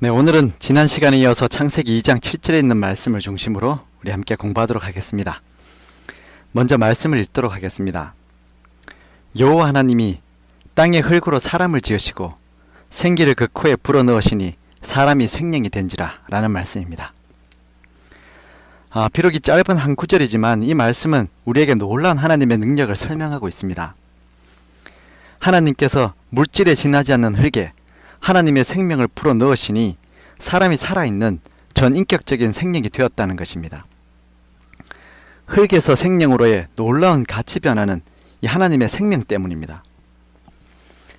네, 오늘은 지난 시간에 이어서 창세기 2장 7절에 있는 말씀을 중심으로 우리 함께 공부하도록 하겠습니다. 먼저 말씀을 읽도록 하겠습니다. 여호와 하나님이 땅의 흙으로 사람을 지으시고 생기를 그 코에 불어 넣으시니 사람이 생명이 된지라 라는 말씀입니다. 아, 비록 이 짧은 한 구절이지만 이 말씀은 우리에게 놀라운 하나님의 능력을 설명하고 있습니다. 하나님께서 물질에 지나지 않는 흙에 하나님의 생명을 불어 넣으시니 사람이 살아있는 전인격적인 생명이 되었다는 것입니다. 흙에서 생명으로의 놀라운 가치 변화는 이 하나님의 생명 때문입니다.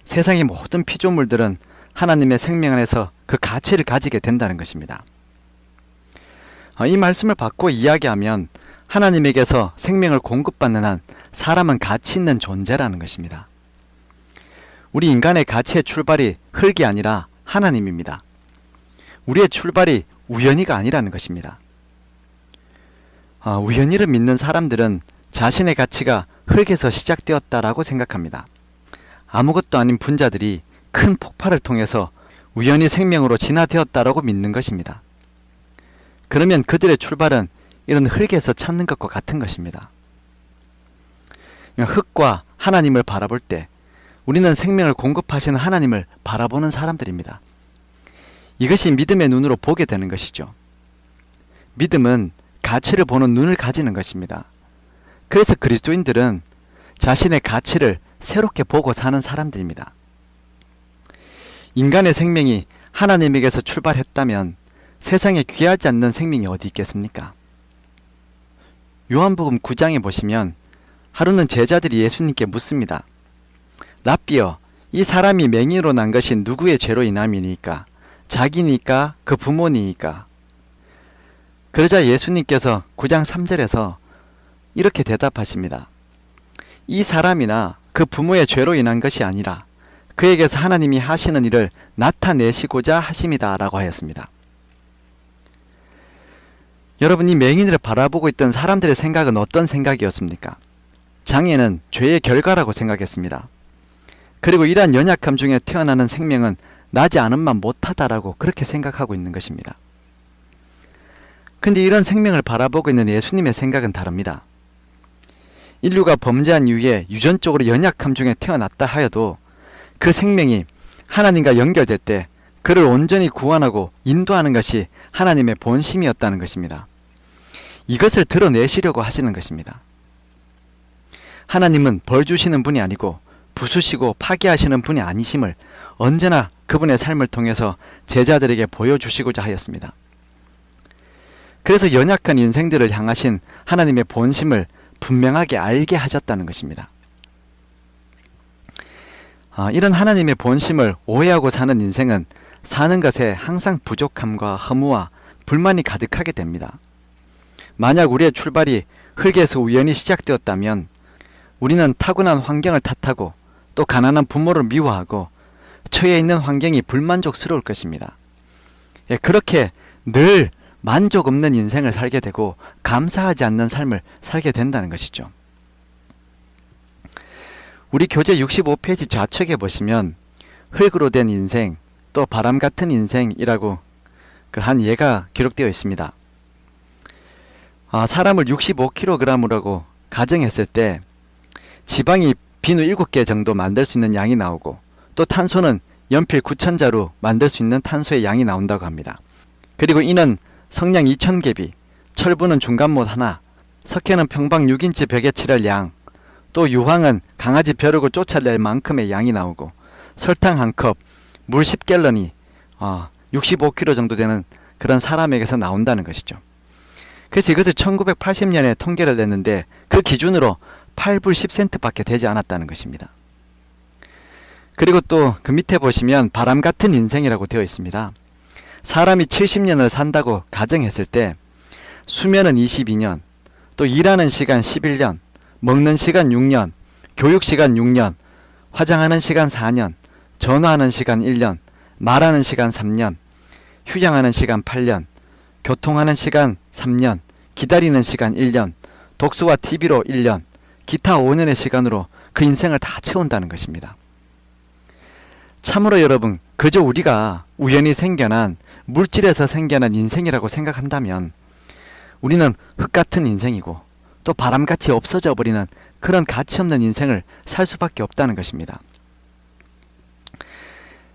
세상의 모든 피조물들은 하나님의 생명 안에서 그 가치를 가지게 된다는 것입니다. 어, 이 말씀을 받고 이야기하면 하나님에게서 생명을 공급받는 한 사람은 가치 있는 존재라는 것입니다. 우리 인간의 가치의 출발이 흙이 아니라 하나님입니다. 우리의 출발이 우연히가 아니라는 것입니다. 아, 우연히를 믿는 사람들은 자신의 가치가 흙에서 시작되었다라고 생각합니다. 아무것도 아닌 분자들이 큰 폭발을 통해서 우연히 생명으로 진화되었다라고 믿는 것입니다. 그러면 그들의 출발은 이런 흙에서 찾는 것과 같은 것입니다. 흙과 하나님을 바라볼 때 우리는 생명을 공급하시는 하나님을 바라보는 사람들입니다. 이것이 믿음의 눈으로 보게 되는 것이죠. 믿음은 가치를 보는 눈을 가지는 것입니다. 그래서 그리스도인들은 자신의 가치를 새롭게 보고 사는 사람들입니다. 인간의 생명이 하나님에게서 출발했다면 세상에 귀하지 않는 생명이 어디 있겠습니까? 요한복음 9장에 보시면 하루는 제자들이 예수님께 묻습니다. 랍비여, 이 사람이 맹인으로 난 것이 누구의 죄로 인함이니까? 자기니까? 그 부모니까? 그러자 예수님께서 9장 3절에서 이렇게 대답하십니다. 이 사람이나 그 부모의 죄로 인한 것이 아니라 그에게서 하나님이 하시는 일을 나타내시고자 하심이다 라고 하였습니다. 여러분 이 맹인을 바라보고 있던 사람들의 생각은 어떤 생각이었습니까? 장애는 죄의 결과라고 생각했습니다. 그리고 이러한 연약함 중에 태어나는 생명은 나지 않은만 못하다라고 그렇게 생각하고 있는 것입니다. 근데 이런 생명을 바라보고 있는 예수님의 생각은 다릅니다. 인류가 범죄한 이후에 유전적으로 연약함 중에 태어났다 하여도 그 생명이 하나님과 연결될 때 그를 온전히 구원하고 인도하는 것이 하나님의 본심이었다는 것입니다. 이것을 드러내시려고 하시는 것입니다. 하나님은 벌 주시는 분이 아니고 부수시고 파괴하시는 분이 아니심을 언제나 그분의 삶을 통해서 제자들에게 보여주시고자 하였습니다. 그래서 연약한 인생들을 향하신 하나님의 본심을 분명하게 알게 하셨다는 것입니다. 아, 이런 하나님의 본심을 오해하고 사는 인생은 사는 것에 항상 부족함과 허무와 불만이 가득하게 됩니다. 만약 우리의 출발이 흙에서 우연히 시작되었다면 우리는 타고난 환경을 탓하고 또 가난한 부모를 미워하고 처해 있는 환경이 불만족스러울 것입니다. 예, 그렇게 늘 만족 없는 인생을 살게 되고 감사하지 않는 삶을 살게 된다는 것이죠. 우리 교재 65페이지 좌측에 보시면 흙으로 된 인생 또 바람 같은 인생이라고 그 한 예가 기록되어 있습니다. 아, 사람을 65kg이라고 가정했을 때 지방이 비누 7개 정도 만들 수 있는 양이 나오고 또 탄소는 연필 9천자로 만들 수 있는 탄소의 양이 나온다고 합니다. 그리고 이는 성냥 2,000개비, 철분은 중간못 하나, 석회는 평방 6인치 벽에 칠할 양, 또 유황은 강아지 벼르고 쫓아낼 만큼의 양이 나오고 설탕 한 컵, 물 10갤런이 어, 65kg 정도 되는 그런 사람에게서 나온다는 것이죠. 그래서 이것을 1980년에 통계를 냈는데 그 기준으로 8불 10센트밖에 되지 않았다는 것입니다. 그리고 또 그 밑에 보시면 바람 같은 인생이라고 되어 있습니다. 사람이 70년을 산다고 가정했을 때 수면은 22년, 또 일하는 시간 11년, 먹는 시간 6년, 교육 시간 6년, 화장하는 시간 4년, 전화하는 시간 1년, 말하는 시간 3년, 휴양하는 시간 8년, 교통하는 시간 3년, 기다리는 시간 1년, 독서와 TV로 1년, 기타 5년의 시간으로 그 인생을 다 채운다는 것입니다. 참으로 여러분, 그저 우리가 우연히 생겨난 물질에서 생겨난 인생이라고 생각한다면 우리는 흙 같은 인생이고 또 바람같이 없어져 버리는 그런 가치 없는 인생을 살 수밖에 없다는 것입니다.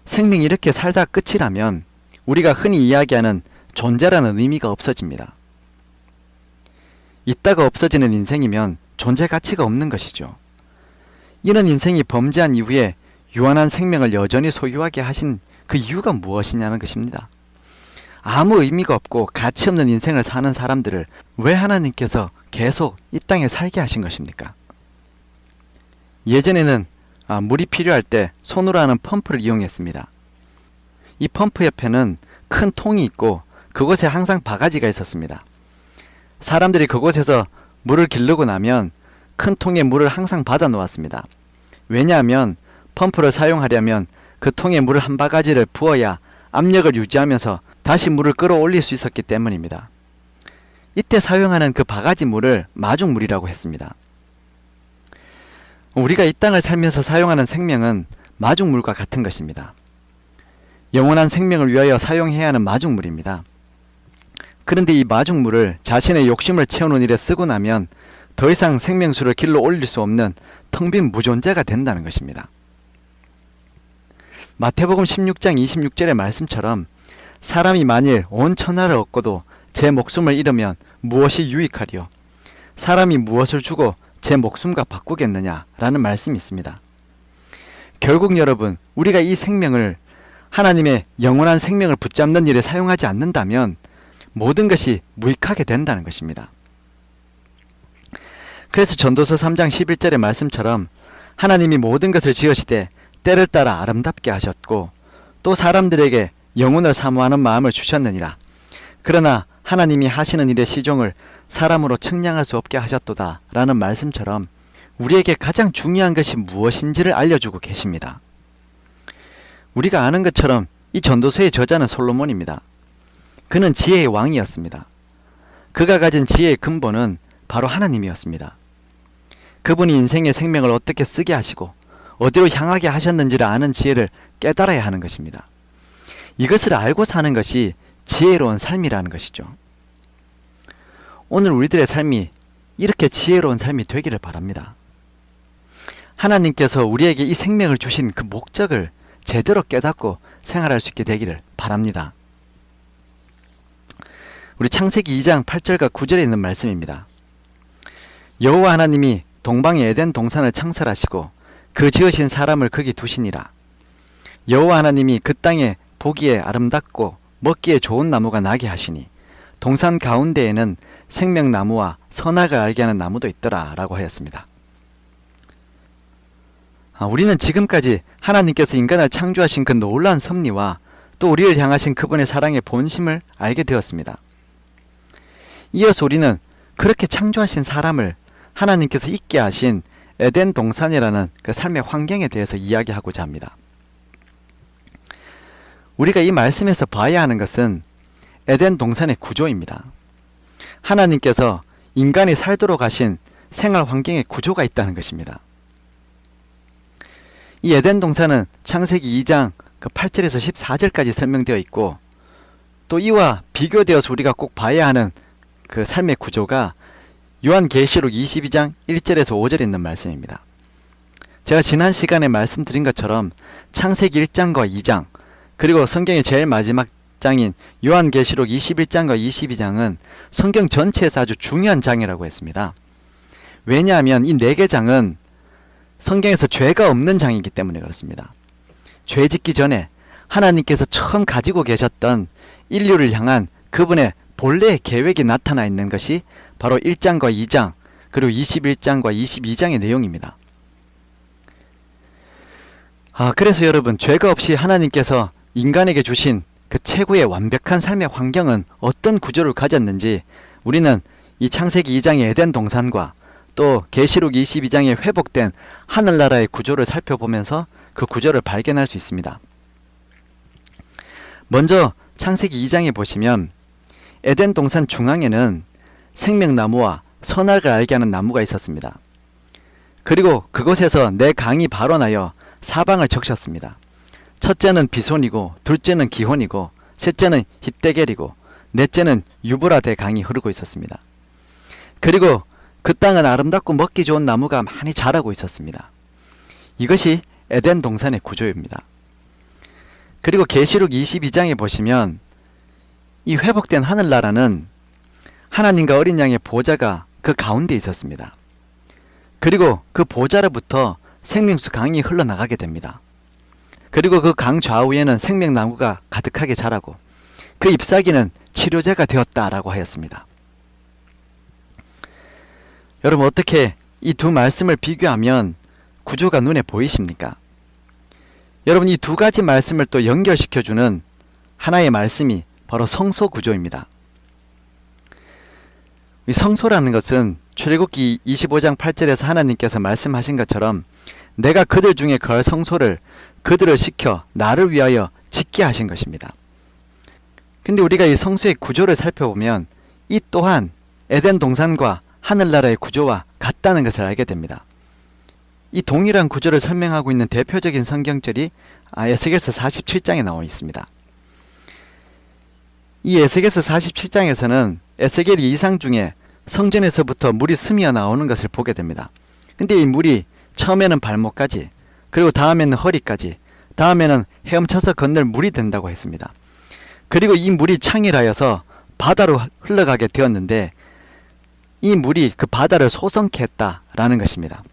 생명이 이렇게 살다 끝이라면 우리가 흔히 이야기하는 존재라는 의미가 없어집니다. 있다가 없어지는 인생이면 존재 가치가 없는 것이죠. 이런 인생이 범죄한 이후에 유한한 생명을 여전히 소유하게 하신 그 이유가 무엇이냐는 것입니다. 아무 의미가 없고 가치 없는 인생을 사는 사람들을 왜 하나님께서 계속 이 땅에 살게 하신 것입니까? 예전에는 아, 물이 필요할 때 손으로 하는 펌프를 이용했습니다. 이 펌프 옆에는 큰 통이 있고 그곳에 항상 바가지가 있었습니다. 사람들이 그곳에서 물을 기르고 나면 큰 통에 물을 항상 받아 놓았습니다. 왜냐하면 펌프를 사용하려면 그 통에 물을 한 바가지를 부어야 압력을 유지하면서 다시 물을 끌어올릴 수 있었기 때문입니다. 이때 사용하는 그 바가지 물을 마중물이라고 했습니다. 우리가 이 땅을 살면서 사용하는 생명은 마중물과 같은 것입니다. 영원한 생명을 위하여 사용해야 하는 마중물입니다. 그런데 이 마중물을 자신의 욕심을 채우는 일에 쓰고 나면 더 이상 생명수를 길러 올릴 수 없는 텅 빈 무존재가 된다는 것입니다. 마태복음 16장 26절의 말씀처럼 사람이 만일 온 천하를 얻고도 제 목숨을 잃으면 무엇이 유익하리요? 사람이 무엇을 주고 제 목숨과 바꾸겠느냐라는 말씀이 있습니다. 결국 여러분, 우리가 이 생명을 하나님의 영원한 생명을 붙잡는 일에 사용하지 않는다면 모든 것이 무익하게 된다는 것입니다. 그래서 전도서 3장 11절의 말씀처럼 하나님이 모든 것을 지으시되 때를 따라 아름답게 하셨고 또 사람들에게 영혼을 사모하는 마음을 주셨느니라. 그러나 하나님이 하시는 일의 시종을 사람으로 측량할 수 없게 하셨도다. 라는 말씀처럼 우리에게 가장 중요한 것이 무엇인지를 알려주고 계십니다. 우리가 아는 것처럼 이 전도서의 저자는 솔로몬입니다. 그는 지혜의 왕이었습니다. 그가 가진 지혜의 근본은 바로 하나님이었습니다. 그분이 인생의 생명을 어떻게 쓰게 하시고 어디로 향하게 하셨는지를 아는 지혜를 깨달아야 하는 것입니다. 이것을 알고 사는 것이 지혜로운 삶이라는 것이죠. 오늘 우리들의 삶이 이렇게 지혜로운 삶이 되기를 바랍니다. 하나님께서 우리에게 이 생명을 주신 그 목적을 제대로 깨닫고 생활할 수 있게 되기를 바랍니다. 우리 창세기 2장 8절과 9절에 있는 말씀입니다. 여호와 하나님이 동방의 에덴 동산을 창설하시고 그 지으신 사람을 거기 두시니라. 여호와 하나님이 그 땅에 보기에 아름답고 먹기에 좋은 나무가 나게 하시니 동산 가운데에는 생명나무와 선악을 알게 하는 나무도 있더라 라고 하였습니다. 아, 우리는 지금까지 하나님께서 인간을 창조하신 그 놀라운 섭리와 또 우리를 향하신 그분의 사랑의 본심을 알게 되었습니다. 이어서 우리는 그렇게 창조하신 사람을 하나님께서 있게 하신 에덴 동산이라는 그 삶의 환경에 대해서 이야기하고자 합니다. 우리가 이 말씀에서 봐야 하는 것은 에덴 동산의 구조입니다. 하나님께서 인간이 살도록 하신 생활 환경의 구조가 있다는 것입니다. 이 에덴 동산은 창세기 2장 그 8절에서 14절까지 설명되어 있고 또 이와 비교되어서 우리가 꼭 봐야 하는 그 삶의 구조가 요한계시록 22장 1절에서 5절에 있는 말씀입니다. 제가 지난 시간에 말씀드린 것처럼 창세기 1장과 2장 그리고 성경의 제일 마지막 장인 요한계시록 21장과 22장은 성경 전체에서 아주 중요한 장이라고 했습니다. 왜냐하면 이 네 개 장은 성경에서 죄가 없는 장이기 때문에 그렇습니다. 죄 짓기 전에 하나님께서 처음 가지고 계셨던 인류를 향한 그분의 본래의 계획이 나타나 있는 것이 바로 1장과 2장 그리고 21장과 22장의 내용입니다. 아, 그래서 여러분 죄가 없이 하나님께서 인간에게 주신 그 최고의 완벽한 삶의 환경은 어떤 구조를 가졌는지 우리는 이 창세기 2장의 에덴 동산과 또 계시록 22장에 회복된 하늘나라의 구조를 살펴보면서 그 구조를 발견할 수 있습니다. 먼저 창세기 2장에 보시면 에덴 동산 중앙에는 생명나무와 선악을 알게 하는 나무가 있었습니다. 그리고 그곳에서 내 강이 발원하여 사방을 적셨습니다. 첫째는 비손이고 둘째는 기혼이고 셋째는 히데겔이고 넷째는 유브라데 강이 흐르고 있었습니다. 그리고 그 땅은 아름답고 먹기 좋은 나무가 많이 자라고 있었습니다. 이것이 에덴 동산의 구조입니다. 그리고 계시록 22장에 보시면 이 회복된 하늘나라는 하나님과 어린 양의 보좌가 그 가운데 있었습니다. 그리고 그 보좌로부터 생명수 강이 흘러나가게 됩니다. 그리고 그 강 좌우에는 생명나무가 가득하게 자라고 그 잎사귀는 치료제가 되었다라고 하였습니다. 여러분 어떻게 이 두 말씀을 비교하면 구조가 눈에 보이십니까? 여러분 이 두 가지 말씀을 또 연결시켜주는 하나의 말씀이 바로 성소 구조입니다. 이 성소라는 것은 출애굽기 25장 8절에서 하나님께서 말씀하신 것처럼 내가 그들 중에 걸 성소를 그들을 시켜 나를 위하여 짓게 하신 것입니다. 근데 우리가 이 성소의 구조를 살펴보면 이 또한 에덴 동산과 하늘나라의 구조와 같다는 것을 알게 됩니다. 이 동일한 구조를 설명하고 있는 대표적인 성경절이 아, 에스겔서 47장에 나와 있습니다. 이 에스겔서 47장에서는 에스겔이 이상 중에 성전에서부터 물이 스미어 나오는 것을 보게 됩니다. 근데 이 물이 처음에는 발목까지 그리고 다음에는 허리까지 다음에는 헤엄쳐서 건널 물이 된다고 했습니다. 그리고 이 물이 창일하여서 바다로 흘러가게 되었는데 이 물이 그 바다를 소성케 했다라는 것입니다.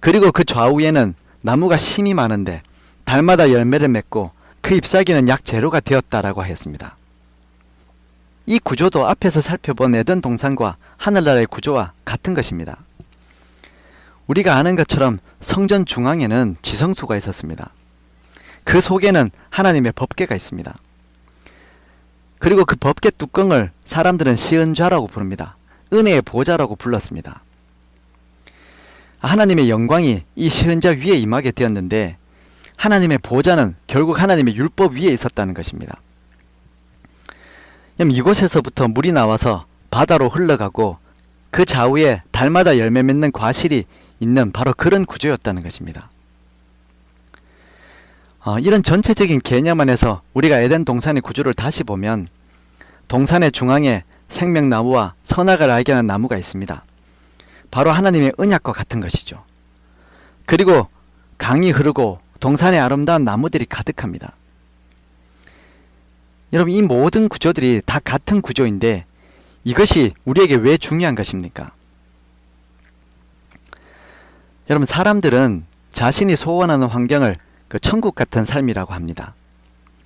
그리고 그 좌우에는 나무가 심이 많은데 달마다 열매를 맺고 그 잎사귀는 약 제로가 되었다라고 하였습니다. 이 구조도 앞에서 살펴본 에덴 동산과 하늘나라의 구조와 같은 것입니다. 우리가 아는 것처럼 성전 중앙에는 지성소가 있었습니다. 그 속에는 하나님의 법궤가 있습니다. 그리고 그 법궤 뚜껑을 사람들은 시은좌라고 부릅니다. 은혜의 보좌라고 불렀습니다. 하나님의 영광이 이 시은좌 위에 임하게 되었는데 하나님의 보좌는 결국 하나님의 율법 위에 있었다는 것입니다. 그럼 이곳에서부터 물이 나와서 바다로 흘러가고 그 좌우에 달마다 열매 맺는 과실이 있는 바로 그런 구조였다는 것입니다. 어, 이런 전체적인 개념 안에서 우리가 에덴 동산의 구조를 다시 보면 동산의 중앙에 생명나무와 선악을 알게 하는 나무가 있습니다. 바로 하나님의 언약과 같은 것이죠. 그리고 강이 흐르고 동산에 아름다운 나무들이 가득합니다. 여러분 이 모든 구조들이 다 같은 구조인데 이것이 우리에게 왜 중요한 것입니까? 여러분 사람들은 자신이 소원하는 환경을 그 천국 같은 삶이라고 합니다.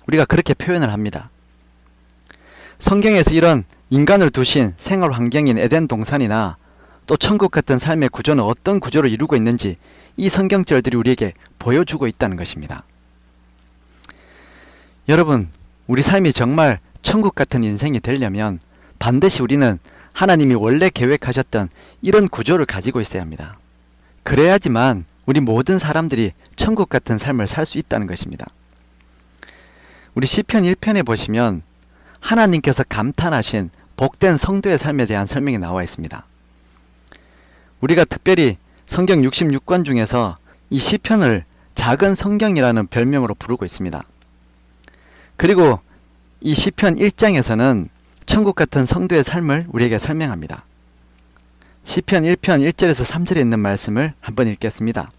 우리가 그렇게 표현을 합니다. 성경에서 이런 인간을 두신 생활 환경인 에덴 동산이나 또 천국 같은 삶의 구조는 어떤 구조를 이루고 있는지 이 성경절들이 우리에게 보여주고 있다는 것입니다. 여러분, 우리 삶이 정말 천국 같은 인생이 되려면 반드시 우리는 하나님이 원래 계획하셨던 이런 구조를 가지고 있어야 합니다. 그래야지만 우리 모든 사람들이 천국 같은 삶을 살 수 있다는 것입니다. 우리 시편 1편에 보시면 하나님께서 감탄하신 복된 성도의 삶에 대한 설명이 나와 있습니다. 우리가 특별히 성경 66권 중에서 이 시편을 작은 성경이라는 별명으로 부르고 있습니다. 그리고 이 시편 1장에서는 천국 같은 성도의 삶을 우리에게 설명합니다. 시편 1편 1절에서 3절에 있는 말씀을 한번 읽겠습니다.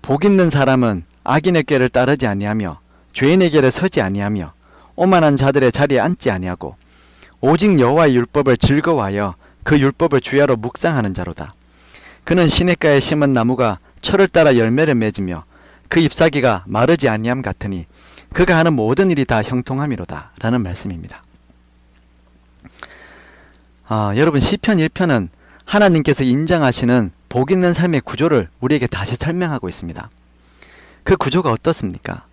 복 있는 사람은 악인의 꾀를 따르지 아니하며 죄인의 길에 서지 아니하며 오만한 자들의 자리에 앉지 아니하고 오직 여호와의 율법을 즐거워하여 그 율법을 주야로 묵상하는 자로다. 그는 시냇가에 심은 나무가 철을 따라 열매를 맺으며 그 잎사귀가 마르지 아니함 같으니 그가 하는 모든 일이 다 형통함이로다. 라는 말씀입니다. 아, 여러분 시편 1편은 하나님께서 인정하시는 복 있는 삶의 구조를 우리에게 다시 설명하고 있습니다. 그 구조가 어떻습니까?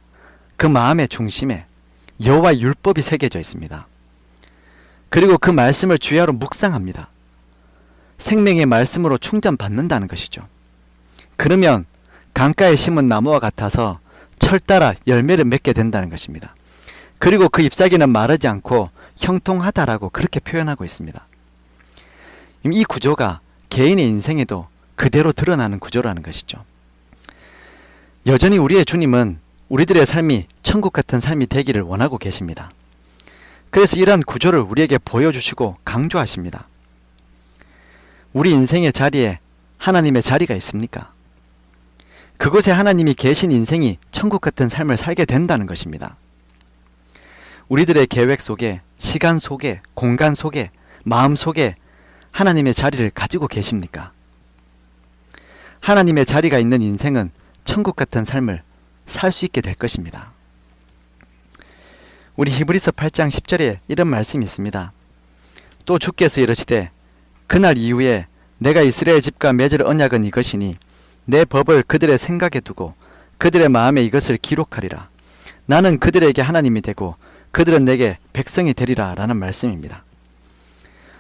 그 마음의 중심에 여호와 율법이 새겨져 있습니다. 그리고 그 말씀을 주야로 묵상합니다. 생명의 말씀으로 충전받는다는 것이죠. 그러면 강가에 심은 나무와 같아서 철 따라 열매를 맺게 된다는 것입니다. 그리고 그 잎사귀는 마르지 않고 형통하다라고 그렇게 표현하고 있습니다. 이 구조가 개인의 인생에도 그대로 드러나는 구조라는 것이죠. 여전히 우리의 주님은 우리들의 삶이 천국 같은 삶이 되기를 원하고 계십니다. 그래서 이러한 구조를 우리에게 보여주시고 강조하십니다. 우리 인생의 자리에 하나님의 자리가 있습니까? 그곳에 하나님이 계신 인생이 천국 같은 삶을 살게 된다는 것입니다. 우리들의 계획 속에, 시간 속에, 공간 속에, 마음 속에 하나님의 자리를 가지고 계십니까? 하나님의 자리가 있는 인생은 천국 같은 삶을 살 수 있게 될 것입니다. 우리 히브리서 8장 10절에 이런 말씀이 있습니다. 또 주께서 이르시되 그날 이후에 내가 이스라엘 집과 맺을 언약은 이것이니 내 법을 그들의 생각에 두고 그들의 마음에 이것을 기록하리라. 나는 그들에게 하나님이 되고 그들은 내게 백성이 되리라 라는 말씀입니다.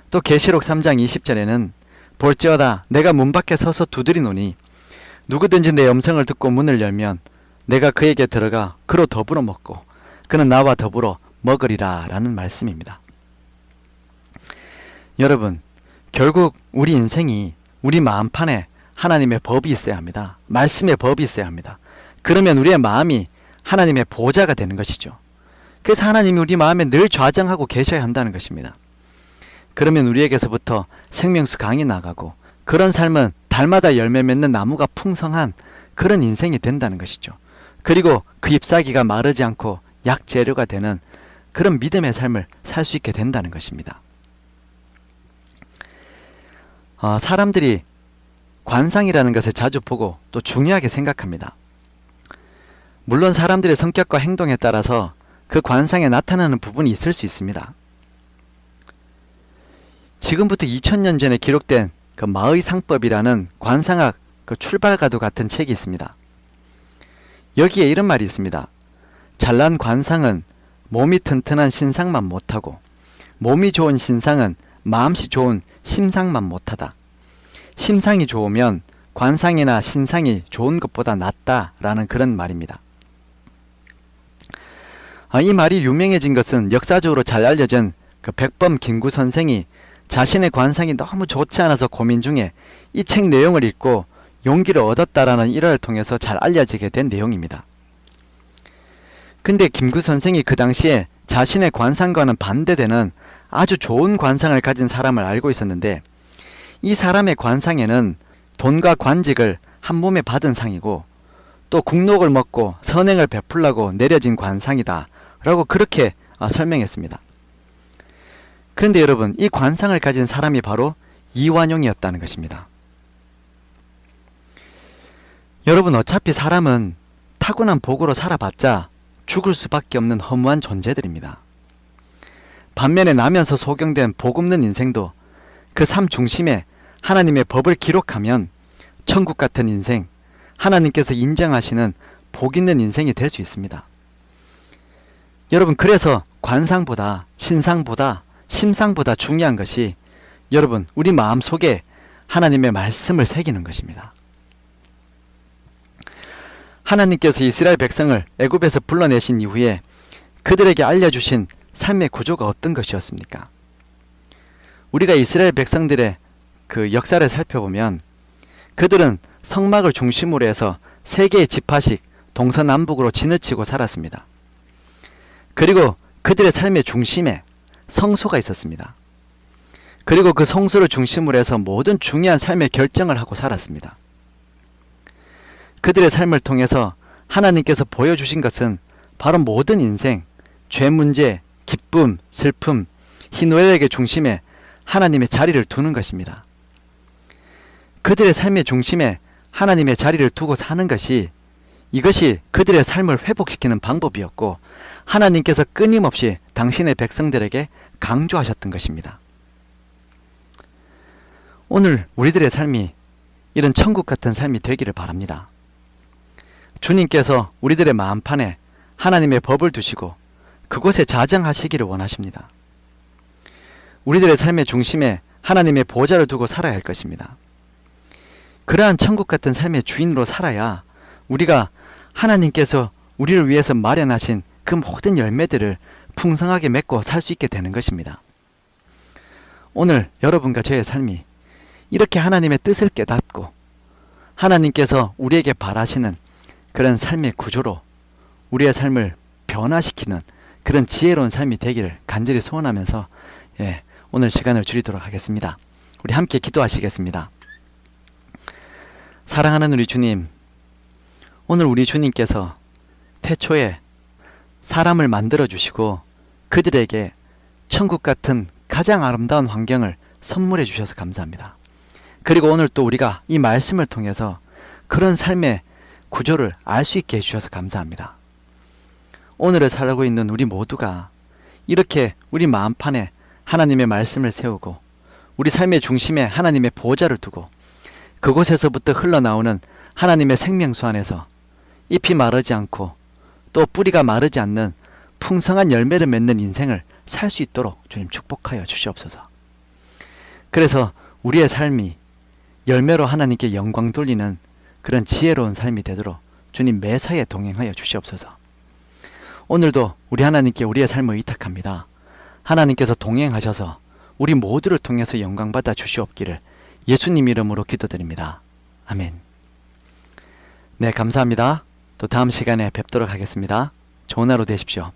또 계시록 3장 20절에는 볼지어다 내가 문 밖에 서서 두드리노니 누구든지 내 음성을 듣고 문을 열면 내가 그에게 들어가 그로 더불어 먹고 그는 나와 더불어 먹으리라 라는 말씀입니다. 여러분, 결국 우리 인생이 우리 마음판에 하나님의 법이 있어야 합니다. 말씀의 법이 있어야 합니다. 그러면 우리의 마음이 하나님의 보좌가 되는 것이죠. 그래서 하나님이 우리 마음에 늘 좌정하고 계셔야 한다는 것입니다. 그러면 우리에게서부터 생명수 강이 나가고 그런 삶은 달마다 열매 맺는 나무가 풍성한 그런 인생이 된다는 것이죠. 그리고 그 잎사귀가 마르지 않고 약재료가 되는 그런 믿음의 삶을 살 수 있게 된다는 것입니다. 어, 사람들이 관상이라는 것을 자주 보고 또 중요하게 생각합니다. 물론 사람들의 성격과 행동에 따라서 그 관상에 나타나는 부분이 있을 수 있습니다. 지금부터 2000년 전에 기록된 그 마의 상법이라는 관상학 그 출발과도 같은 책이 있습니다. 여기에 이런 말이 있습니다. 잘난 관상은 몸이 튼튼한 신상만 못하고 몸이 좋은 신상은 마음씨 좋은 심상만 못하다. 심상이 좋으면 관상이나 신상이 좋은 것보다 낫다라는 그런 말입니다. 아, 이 말이 유명해진 것은 역사적으로 잘 알려진 그 백범 김구 선생이 자신의 관상이 너무 좋지 않아서 고민 중에 이 책 내용을 읽고 용기를 얻었다라는 일화를 통해서 잘 알려지게 된 내용입니다. 근데 김구 선생이 그 당시에 자신의 관상과는 반대되는 아주 좋은 관상을 가진 사람을 알고 있었는데 이 사람의 관상에는 돈과 관직을 한 몸에 받은 상이고 또 국록을 먹고 선행을 베풀라고 내려진 관상이다 라고 그렇게 아, 설명했습니다. 그런데 여러분 이 관상을 가진 사람이 바로 이완용이었다는 것입니다. 여러분 어차피 사람은 타고난 복으로 살아봤자 죽을 수밖에 없는 허무한 존재들입니다. 반면에 나면서 소경된 복 없는 인생도 그 삶 중심에 하나님의 법을 기록하면 천국 같은 인생, 하나님께서 인정하시는 복 있는 인생이 될 수 있습니다. 여러분, 그래서 관상보다, 신상보다, 심상보다 중요한 것이 여러분, 우리 마음 속에 하나님의 말씀을 새기는 것입니다. 하나님께서 이스라엘 백성을 애굽에서 불러내신 이후에 그들에게 알려주신 삶의 구조가 어떤 것이었습니까? 우리가 이스라엘 백성들의 그 역사를 살펴보면 그들은 성막을 중심으로 해서 세 개의 지파식 동서남북으로 지느치고 살았습니다. 그리고 그들의 삶의 중심에 성소가 있었습니다. 그리고 그 성소를 중심으로 해서 모든 중요한 삶의 결정을 하고 살았습니다. 그들의 삶을 통해서 하나님께서 보여주신 것은 바로 모든 인생, 죄 문제, 기쁨, 슬픔, 희노애락의 중심에 하나님의 자리를 두는 것입니다. 그들의 삶의 중심에 하나님의 자리를 두고 사는 것이 이것이 그들의 삶을 회복시키는 방법이었고 하나님께서 끊임없이 당신의 백성들에게 강조하셨던 것입니다. 오늘 우리들의 삶이 이런 천국 같은 삶이 되기를 바랍니다. 주님께서 우리들의 마음판에 하나님의 법을 두시고 그곳에 자정하시기를 원하십니다. 우리들의 삶의 중심에 하나님의 보좌를 두고 살아야 할 것입니다. 그러한 천국 같은 삶의 주인으로 살아야 우리가 하나님께서 우리를 위해서 마련하신 그 모든 열매들을 풍성하게 맺고 살 수 있게 되는 것입니다. 오늘 여러분과 저의 삶이 이렇게 하나님의 뜻을 깨닫고 하나님께서 우리에게 바라시는 그런 삶의 구조로 우리의 삶을 변화시키는 그런 지혜로운 삶이 되기를 간절히 소원하면서 예, 오늘 시간을 줄이도록 하겠습니다. 우리 함께 기도하시겠습니다. 사랑하는 우리 주님, 오늘 우리 주님께서 태초에 사람을 만들어 주시고 그들에게 천국 같은 가장 아름다운 환경을 선물해 주셔서 감사합니다. 그리고 오늘 또 우리가 이 말씀을 통해서 그런 삶의 구조를 알 수 있게 해주셔서 감사합니다. 오늘을 살고 있는 우리 모두가 이렇게 우리 마음판에 하나님의 말씀을 세우고 우리 삶의 중심에 하나님의 보호자를 두고 그곳에서부터 흘러나오는 하나님의 생명수 안에서 잎이 마르지 않고 또 뿌리가 마르지 않는 풍성한 열매를 맺는 인생을 살 수 있도록 주님 축복하여 주시옵소서. 그래서 우리의 삶이 열매로 하나님께 영광 돌리는 그런 지혜로운 삶이 되도록 주님 매사에 동행하여 주시옵소서. 오늘도 우리 하나님께 우리의 삶을 의탁합니다. 하나님께서 동행하셔서 우리 모두를 통해서 영광 받아 주시옵기를 예수님 이름으로 기도드립니다. 아멘. 네, 감사합니다. 또 다음 시간에 뵙도록 하겠습니다. 좋은 하루 되십시오.